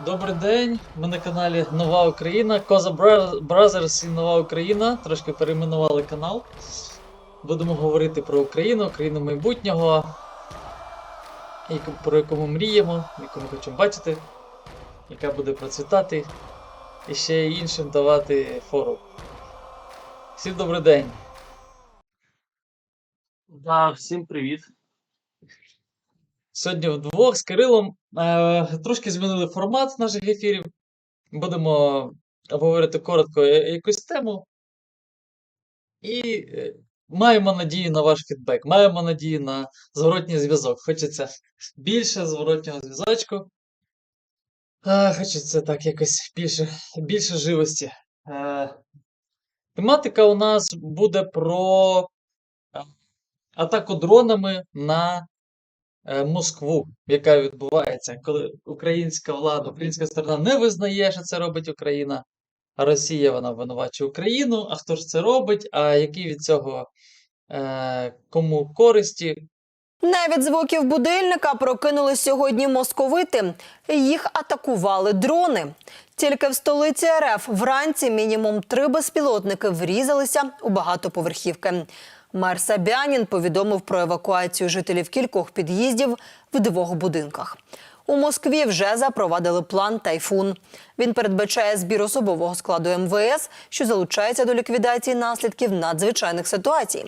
Добрий день, ми на каналі Нова Україна, Коза Brothers і Нова Україна. Трошки перейменували канал. Будемо говорити про Україну, Україну майбутнього, про яку ми мріємо, яку ми хочемо бачити, яка буде процвітати і ще іншим давати фору. Всім добрий день. Да, всім привіт. Сьогодні вдвох з Кирилом е, трошки змінили формат наших ефірів. Будемо обговорити коротко якусь тему. І е, маємо надію на ваш фідбек, маємо надію на зворотній зв'язок. Хочеться більше зворотнього зв'язочку. Е, хочеться так якось більше, більше живості. Е, тематика у нас буде про е, атаку дронами на Москву, яка відбувається, коли українська влада, українська сторона не визнає, що це робить Україна, а Росія вона винувачує Україну. А хто ж це робить? А які від цього е, кому користі? Не від звуків будильника прокинули сьогодні московити. Їх атакували дрони. Тільки в столиці РФ вранці мінімум три безпілотники врізалися у багатоповерхівки. Мер Сабянін повідомив про евакуацію жителів кількох під'їздів в двох будинках. У Москві вже запровадили план Тайфун. Він передбачає збір особового складу МВС, що залучається до ліквідації наслідків надзвичайних ситуацій.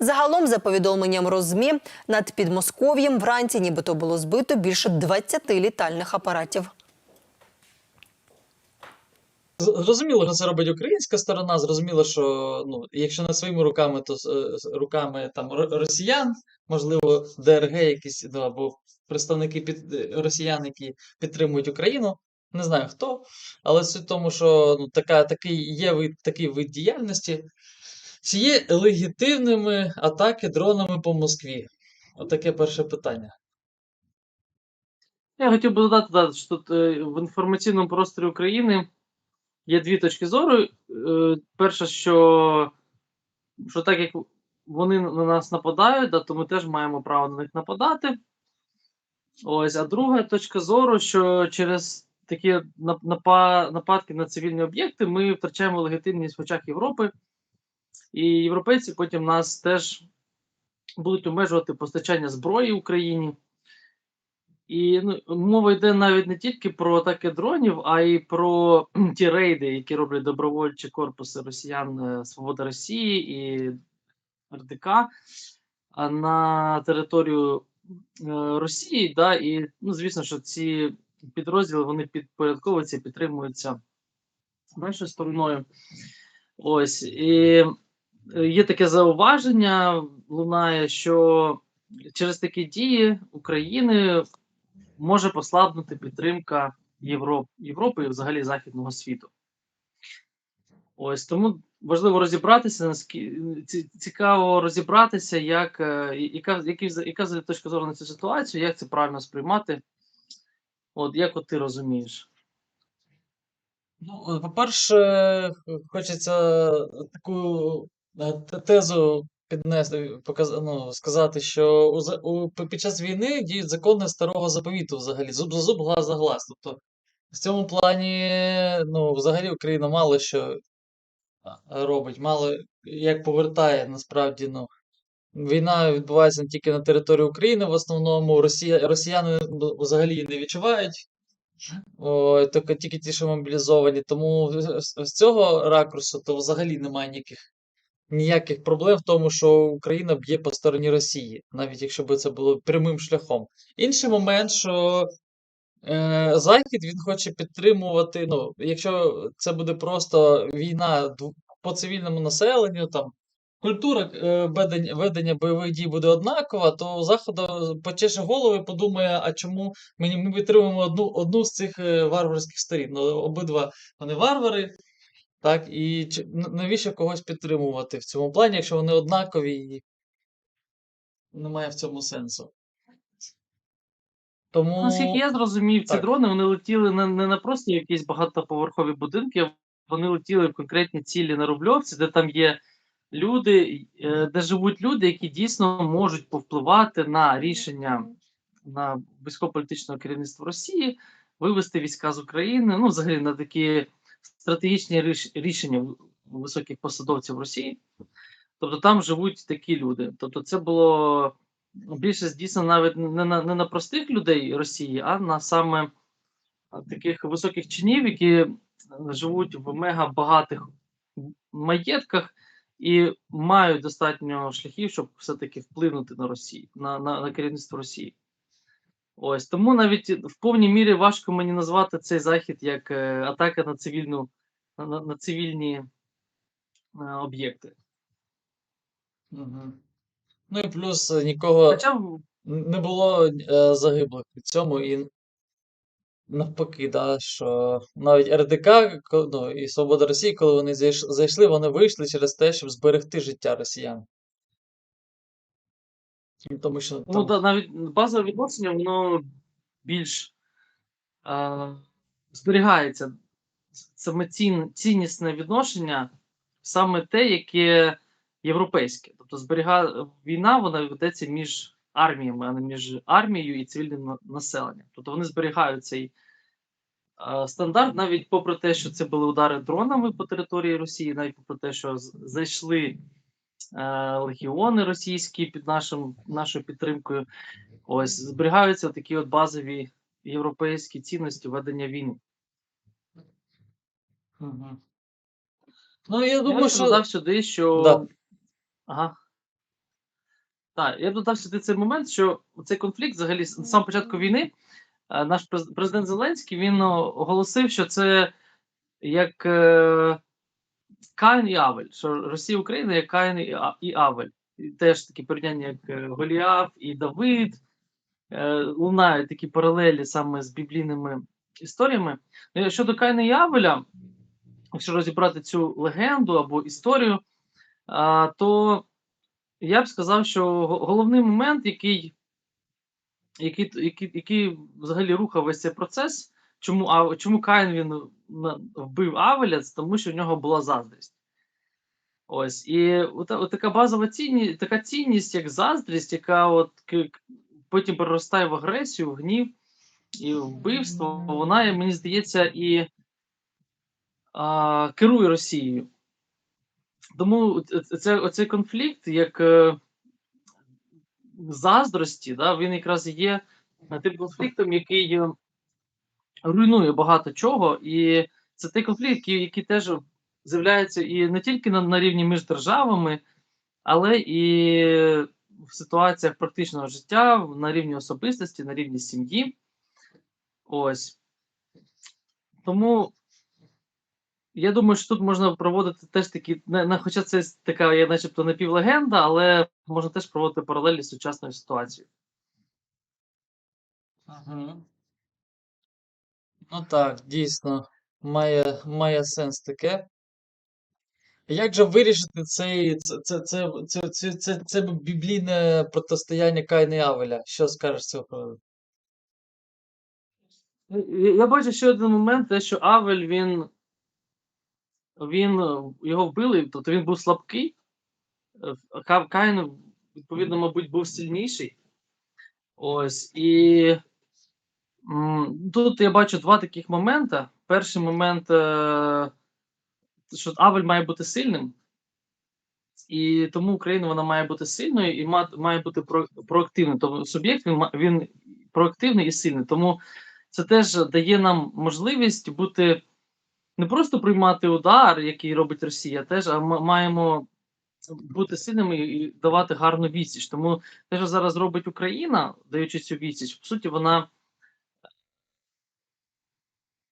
Загалом, за повідомленням Розмі, над Підмосков'ям вранці нібито було збито більше 20 літальних апаратів. Зрозуміло, що це робить українська сторона. Зрозуміло, що ну, якщо не своїми руками, то руками там росіян, можливо, ДРГ якісь, ну, або представники під росіян, які підтримують Україну. Не знаю хто, але суть в тому, що ну, така, такий є вид, такий вид діяльності. Чи є легітимними атаки дронами по Москві? Отаке перше питання. Я хотів би додати, да, що тут е, в інформаційному просторі України є дві точки зору. Е, перша, що, що так як вони на нас нападають, да, то ми теж маємо право на них нападати. Ось, а друга точка зору, що через такі нападки на цивільні об'єкти ми втрачаємо легітимність в очах Європи, і європейці потім нас теж будуть обмежувати постачання зброї Україні. І ну, мова йде навіть не тільки про атаки дронів, а й про ті рейди, які роблять добровольчі корпуси росіян е, Свобода Росії і РДК на територію е, Росії. Да, і ну, звісно, що ці підрозділи вони підпорядковуються і підтримуються нашою стороною. Ось і е, є таке зауваження, лунає, що через такі дії України може послабнути підтримка Європ... Європи і взагалі Західного світу. Ось тому важливо розібратися, цікаво розібратися, як, е, яка, які, яка взагалі точка зору на цю ситуацію, як це правильно сприймати. От як от ти розумієш? Ну, по-перше, хочеться таку е, тезу піднести, показ... ну, сказати, що у, у, під час війни діють закони старого заповіту взагалі, зуб за зуб, глаз за глаз. Тобто в цьому плані, ну, взагалі Україна мало що робить, мало як повертає, насправді, ну. Війна відбувається не тільки на території України, в основному Росія, росіяни ну, взагалі не відчувають. Ой, тільки, ті, що мобілізовані. Тому з цього ракурсу то взагалі немає ніяких, ніяких проблем в тому, що Україна б'є по стороні Росії, навіть якщо б це було прямим шляхом. Інший момент, що е, Захід він хоче підтримувати. Ну, якщо це буде просто війна по цивільному населенню, там культура е, ведення, ведення бойових дій буде однакова, то Заходу почеше голову і подумає, а чому ми, ми підтримуємо одну, одну з цих е, варварських сторін. Ну, обидва вони варвари, так, і чи- навіщо когось підтримувати в цьому плані, якщо вони однакові і немає в цьому сенсу. Тому. Наскільки я зрозумів, ці так. дрони вони летіли не, не на просто якісь багатоповерхові будинки, а вони летіли в конкретні цілі на Рубльовці, де там є люди, е, де живуть люди, які дійсно можуть повпливати на рішення на військово-політичного керівництва Росії. вивести війська з України, ну, взагалі на такі стратегічні рішення високих посадовців Росії. Тобто там живуть такі люди. Тобто, це було більше здійснено навіть не на, не на простих людей Росії, а на саме таких високих чинів, які живуть в мега багатих маєтках і мають достатньо шляхів, щоб все-таки вплинути на Росію, на, на, на керівництво Росії. Ось тому навіть в повній мірі важко мені назвати цей захід як е, атака на цивільну на, на, цивільні е, об'єкти. Угу. Ну і плюс е, нікого Хоча не було е, загиблих в цьому, і навпаки, да, що навіть РДК ну, і Свобода Росії, коли вони зайш- зайшли, вони вийшли через те, щоб зберегти життя росіян. Тому що ну, да, навіть базове відношення, воно більш е, зберігається. Саме цін, ціннісне відношення, саме те, яке європейське. Тобто зберіга... війна вона ведеться між арміями, а не між армією і цивільним населенням. Тобто вони зберігають цей е, стандарт, навіть попри те, що це були удари дронами по території Росії, навіть попри те, що зайшли легіони російські під нашим, нашою підтримкою. Ось зберігаються такі от базові європейські цінності ведення війни. Угу. Ну, я Я думаю, ще що. додав сюди, що. Да. Ага. Так, я б додав сюди цей момент, що цей конфлікт, взагалі, з самого початку війни, е, наш през- президент Зеленський він оголосив, що це як е, Каїн і Авель, що Росія Україна як Каїн і, Авель. І теж такі порівняння, як е, Голіаф і Давид. Е, лунають такі паралелі саме з біблійними історіями. Ну, Щодо Каїна і Авеля, якщо розібрати цю легенду або історію, то я б сказав, що головний момент, який, який, який, який взагалі рухав весь цей процес, чому, а, чому Каїн він вбив Авеля, тому що в нього була заздрість. Ось, і от, от така базова цінність, така цінність, як заздрість, яка от потім переростає в агресію, в гнів і вбивство, вона, мені здається, і а, керує Росією. Тому це, оцей конфлікт, як е, заздрості, да, він якраз є е, тим конфліктом, який е, руйнує багато чого. І це той конфлікт, який, який теж з'являється і не тільки на, на рівні між державами, але і в ситуаціях практичного життя, на рівні особистості, на рівні сім'ї. Ось. Тому я думаю, що тут можна проводити теж такі, не, не, хоча це така, є начебто напівлегенда, але можна теж проводити паралелі з сучасною ситуацією. Угу. Ну так, дійсно, має, має сенс таке. Як же вирішити цей, це, це, це, це, це, це, це біблійне протистояння Каїна і Авеля? Що скажеш з цього приводу? Я я бачу ще один момент, те, що Авель він, він е, його вбили, тобто він був слабкий. е, Каїн, відповідно, мабуть, був сильніший. Ось. І тут я бачу два таких моменти. Перший момент, е, що Авель має бути сильним, і тому Україна вона має бути сильною і має бути про, проактивною. Тому суб'єкт він, він проактивний і сильний. Тому це теж дає нам можливість бути не просто приймати удар, який робить Росія, теж а м- маємо бути сильними і давати гарну відсіч. Тому те, що зараз робить Україна, даючи цю відсіч, по суті, вона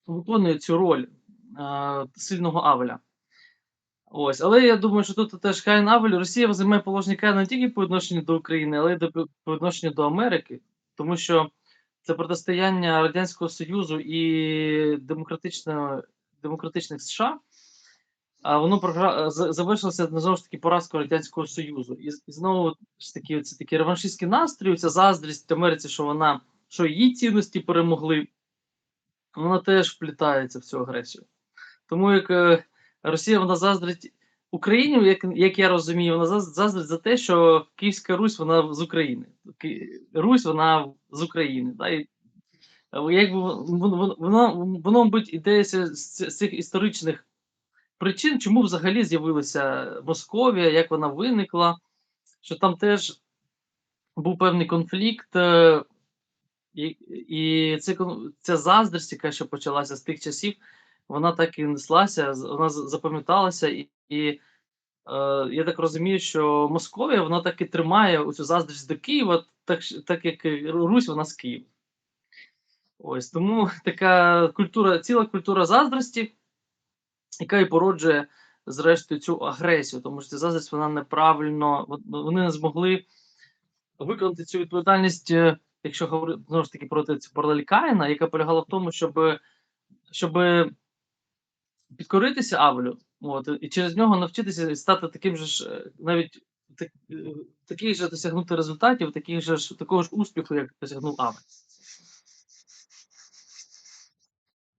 виконує цю роль е, сильного Авеля. Ось, але я думаю, що тут теж Каїн Авель, Росія займає положення Каїна не тільки по відношенню до України, але й до по відношенню до Америки, тому що це протистояння Радянського Союзу і демократичних США. А воно програ... за- завершилося знову ж таки поразкою Радянського Союзу. І, і знову ж таки, ці такі реваншистські настрої, ця заздрість Америці, що вона що її цінності перемогли, вона теж вплітається в цю агресію. Тому як е, Росія вона заздрить Україні, як, як я розумію, вона заз- заздрить за те, що Київська Русь вона з України. Русь вона з України. Да? І якби воно, воно, воно, мабуть, ідеться з з цих історичних причин, чому взагалі з'явилася Московія, як вона виникла, що там теж був певний конфлікт, е, і, і це, ця заздрість, яка ще почалася з тих часів, вона так і неслася, вона запам'яталася, і, і е, я так розумію, що Московія вона так і тримає оцю заздрість до Києва, так, так як Русь, вона з Києва. Ось тому така культура, ціла культура заздрості, яка і породжує, зрештою, цю агресію, тому що ця заздрість вона неправильно, вони не змогли виконати цю відповідальність, е, якщо говорити знову ж таки проти паралелі Каїна, яка полягала в тому, щоб, щоб підкоритися Авелю, от, і через нього навчитися стати таким же ж, е, навіть е, таких же досягнути результатів, таких же ж, такого ж успіху, як досягнув Авель.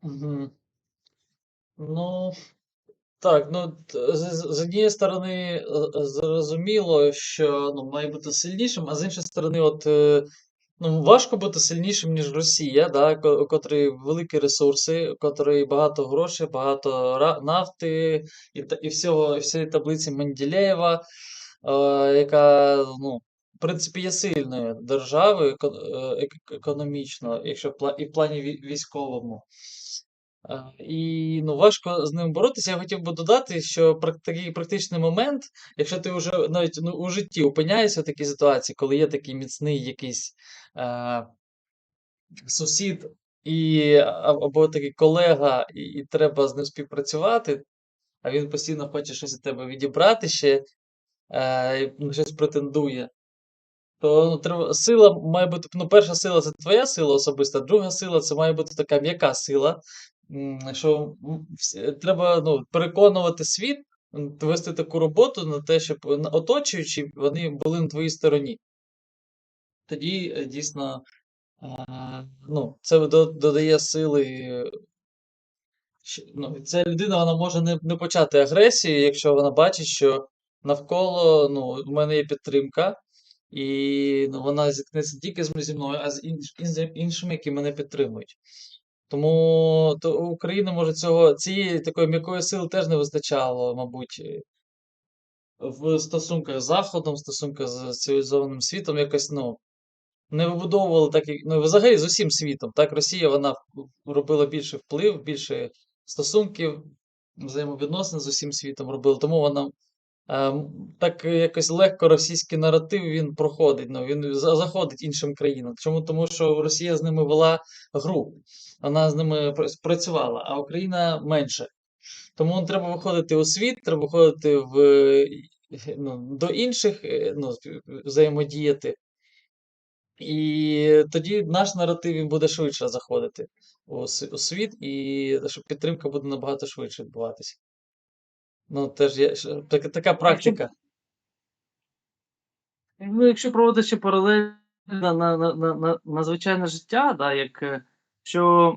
Мгм. Ну, так, ну з, з однієї сторони, е, зрозуміло, що ну, має бути сильнішим, а з іншої сторони, от, ну, важко бути сильнішим, ніж Росія, да, у котрої великі ресурси, у котрої багато грошей, багато нафти і, і всього, і всієї таблиці Менделєєва, е, яка, ну, в принципі, є сильною державою е, економічно, якщо і в плані військовому. А, І ну, важко з ним боротися. Я хотів би додати, що такий практичний момент, якщо ти вже навіть ну, у житті опиняєшся в такій ситуації, коли є такий міцний якийсь е, сусід і, або такий колега, і, і треба з ним співпрацювати, а він постійно хоче щось від тебе відібрати ще, е, щось претендує. То ну, треба, сила має бути, ну, перша сила це твоя сила особиста, друга сила це має бути така м'яка сила, що треба ну, переконувати світ, вести таку роботу на те, щоб на- оточуючі вони були на твоїй стороні. Тоді е, дійсно ну, це додає сили. е, Ну, ця людина вона може не, не почати агресію, якщо вона бачить, що навколо ну, в мене є підтримка. І ну, вона зіткнеться тільки зі мною, а з іншими, які мене підтримують. Тому то у України може цього цієї такої м'якої сили теж не вистачало, мабуть, в стосунках з Заходом, в стосунках з цивілізованим світом, якось ну, не вибудовували так, як ну, взагалі з усім світом. Так, Росія вона робила більше вплив, більше стосунків, взаємовідносин з усім світом робила, тому вона так е, якось легко російський наратив він проходить, ну, він заходить іншим країнам. Чому? Тому що Росія з ними вела гру, вона з ними працювала, а Україна менше. Тому треба виходити у світ, треба виходити в, ну, до інших, е, ну, взаємодіяти. І тоді наш наратив він буде швидше заходити у, світ, і підтримка буде набагато швидше відбуватися. Ну, теж є ш- така, практика. Ну, якщо проводити ще паралель на, на, на, на, на, звичайне життя, да, як е, що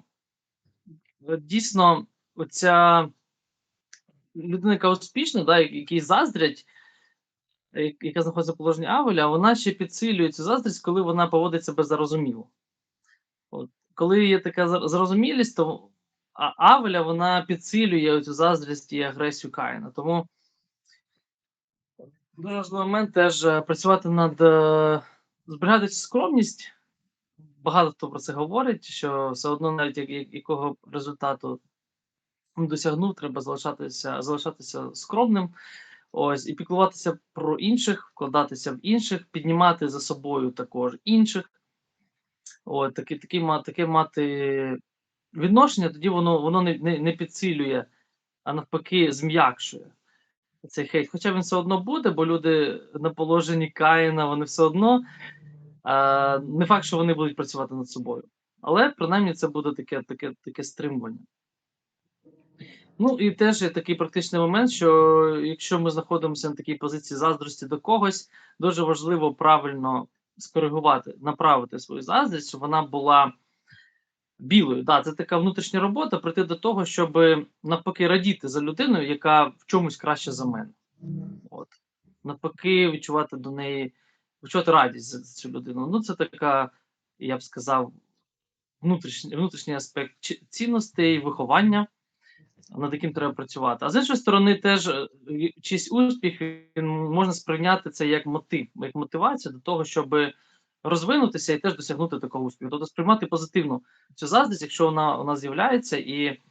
е, дійсно оця людина, яка успішна, да, якій заздрять, е, яка знаходиться в положенні Авеля, вона ще підсилює цю заздрість, коли вона поводить себе зарозуміло. От. Коли є така зарозумілість, то Авеля вона підсилює цю заздрість і агресію Каїна. Тому дуже важливий момент теж е, працювати над е, зберігати скромність. Багато хто про це говорить, що все одно, навіть як, як- якого результату досягнув, треба залишатися, залишатися скромним. Ось, і піклуватися про інших, вкладатися в інших, піднімати за собою також інших. От, таке, таке мати відношення, тоді воно, воно не, не, не підсилює, а навпаки, зм'якшує цей хейт. Хоча він все одно буде, бо люди на положенні Каїна, вони все одно. А, не факт, що вони будуть працювати над собою. Але принаймні це буде таке, таке, таке стримування. Ну і теж є такий практичний момент, що якщо ми знаходимося на такій позиції заздрості до когось, дуже важливо правильно скоригувати, направити свою заздрість, щоб вона була білою. Да, це така внутрішня робота, прийти до того, щоб навпаки радіти за людиною, яка в чомусь краще за мене. От. Навпаки, відчувати до неї, відчувати радість за цю людину. Ну, це така, я б сказав, внутрішній, внутрішній аспект цінностей, виховання, над яким треба працювати. А з іншої сторони, теж е, чийсь успіх він можна сприйняти це як мотив, як мотивацію до того, щоб розвинутися і теж досягнути такого успіху. Тобто сприймати позитивно цю заздрість, якщо вона у нас з'являється, і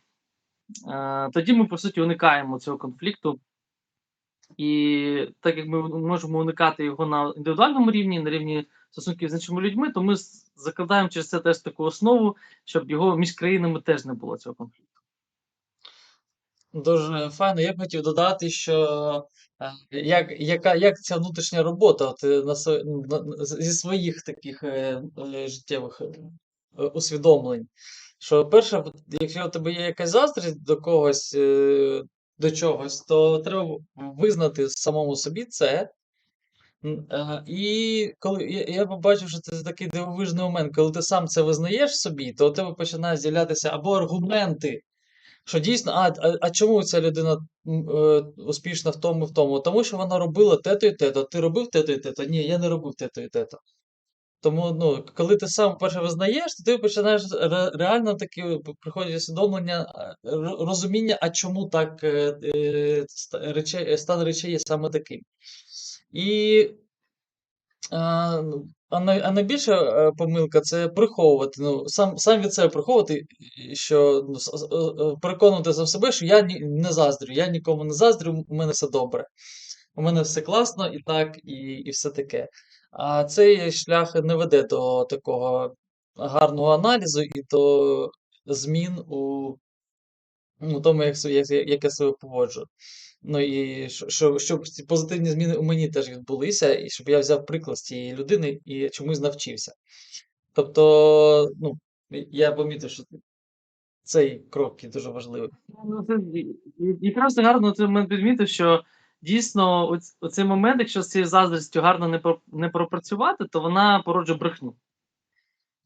е, тоді ми, по суті, уникаємо цього конфлікту. І так як ми можемо уникати його на індивідуальному рівні, на рівні стосунків з іншими людьми, то ми закладаємо через це теж таку основу, щоб його між країнами теж не було цього конфлікту. Дуже файно. Я б хотів додати, що е, як, яка, як ця внутрішня робота от, е, на, на, зі своїх таких е, е, життєвих е, усвідомлень. Що перше, якщо у тебе є якась заздрість до когось, е, до чогось, то треба визнати самому собі це. Е, І коли я, я побачив, що це такий дивовижний момент, коли ти сам це визнаєш собі, то у тебе починають з'являтися або аргументи. Що дійсно, а, а, а чому ця людина е, успішна в тому, в тому? Тому що вона робила те-то і те-то. Ти робив те-то і те-то? Ні, я не робив те-то і те-то. Тому, ну, коли ти сам перше визнаєш, то ти починаєш реально таки п- приходить усвідомлення, е, розуміння, а чому так е, е, речей, стан речей є саме таким. І ну, а, най, а найбільша е, помилка це приховувати. Ну, сам, сам від себе приховувати, що ну, с- с- е, е, переконувати за себе, що я ні, не заздрю, я нікому не заздрю, у мене все добре. У мене все класно і так, і, і все таке. А цей шлях не веде до такого гарного аналізу і до змін у ну, тому, як, як, як я себе поводжу. Ну і що- що, щоб ці позитивні зміни у мені теж відбулися, і щоб я взяв приклад з цієї людини і чомусь навчився. Тобто, ну, я помітив, що цей крок є дуже важливий. Ну, це і- і- якраз гарно ти мене підмітив, що дійсно оць- оцей момент, якщо з цією заздрістю гарно не, про- не пропрацювати, то вона породжує брехню.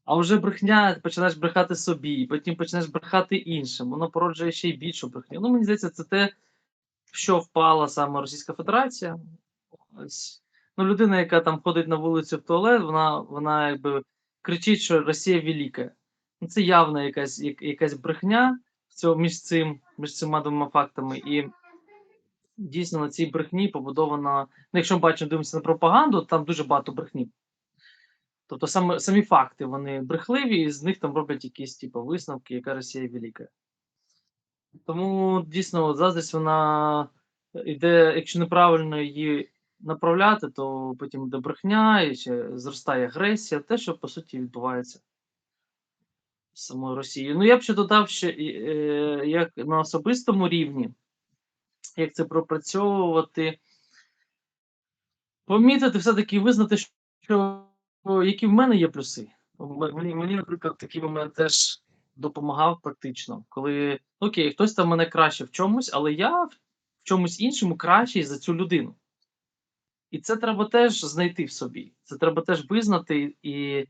А вже брехня, починаєш брехати собі, потім починаєш брехати іншим, воно породжує ще й більшу брехню. Ну, мені здається, це те, що впала саме Російська Федерація. Ось. Ну, людина, яка там ходить на вулицю в туалет, вона, вона якби кричить, що Росія велика. Ну, це явна якась, як- якась брехня в цьому, між, цим, між цими двома фактами. І дійсно на цій брехні побудована. Ну, якщо ми бачимо, дивимося на пропаганду, там дуже багато брехні. Тобто саме, самі факти вони брехливі, і з них там роблять якісь типу, висновки, яка Росія велика. Тому дійсно заздрість вона йде, якщо неправильно її направляти, то потім йде брехня, і ще зростає агресія, те, що по суті відбувається з самою Росією. Ну я б ще додав, і, е, як на особистому рівні, як це пропрацьовувати, помітити все-таки визнати, що які в мене є плюси. Мені, мені, наприклад, такий момент теж допомагав практично, коли окей, хтось там мене краще в чомусь, але я в чомусь іншому кращий за цю людину. І це треба теж знайти в собі. Це треба теж визнати, і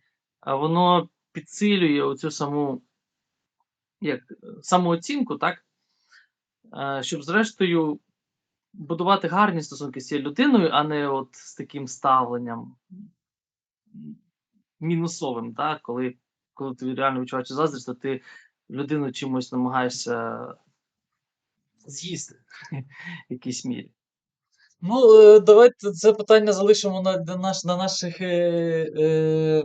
воно підсилює оцю саму як, самооцінку, так? Щоб, зрештою, будувати гарні стосунки з цією людиною, а не от з таким ставленням мінусовим, так? коли, коли ти реально відчуваєш заздрість, то ти людину чимось намагаєшся з'їсти в якійсь мірі. Ну, е, давайте це питання залишимо на, на, наш, на наших е, е,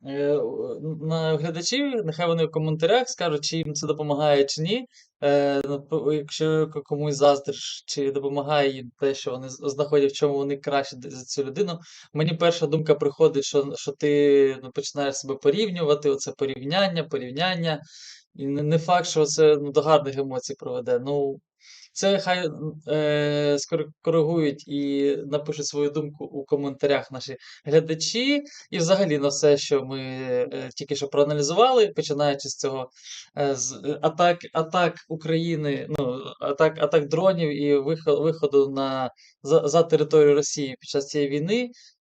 на глядачів. Нехай вони в коментарях скажуть, чи їм це допомагає, чи ні. Е, ну, якщо комусь заздриш, чи допомагає їм те, що вони знаходять, в чому вони краще за цю людину. Мені перша думка приходить, що, що ти ну, починаєш себе порівнювати, оце порівняння, порівняння. І не факт, що це ну, до гарних емоцій проведе. Ну, це хай е, скор- коригують і напишуть свою думку у коментарях наші глядачі. І взагалі на все, що ми е, тільки що проаналізували, починаючи з цього е, з е, атак, атак України, ну, атак, атак дронів і виход, виходу на, за, за територію Росії під час цієї війни.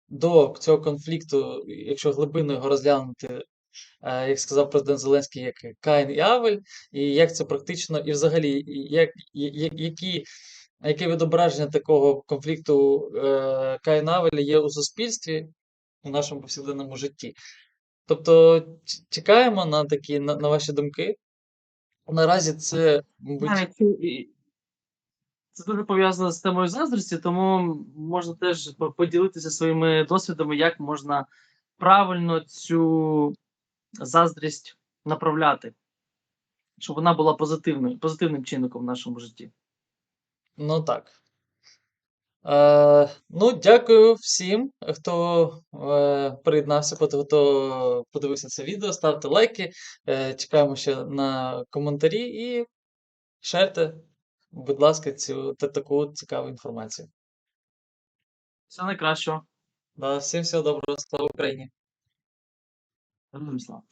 До цього конфлікту, якщо глибинно його розглянути, як сказав президент Зеленський, як Каїн і Авель, і як це практично, і взагалі, як, які, яке відображення такого конфлікту е, Каїна Авеля є у суспільстві, у нашому повсякденному житті. Тобто чекаємо на такі на, на ваші думки. Наразі це, мабуть, це дуже пов'язано з темою заздрості, тому можна теж поділитися своїми досвідами, як можна правильно цю заздрість направляти, щоб вона була позитивною, позитивним чинником в нашому житті. Ну так. Е, ну, дякую всім, хто е, приєднався, хто- подивився це відео. Ставте лайки. Е, чекаємо ще на коментарі і шерте, будь ласка, цю та- таку цікаву інформацію. Все найкращого. Да, всім всього доброго, слава Україні! Героям слава.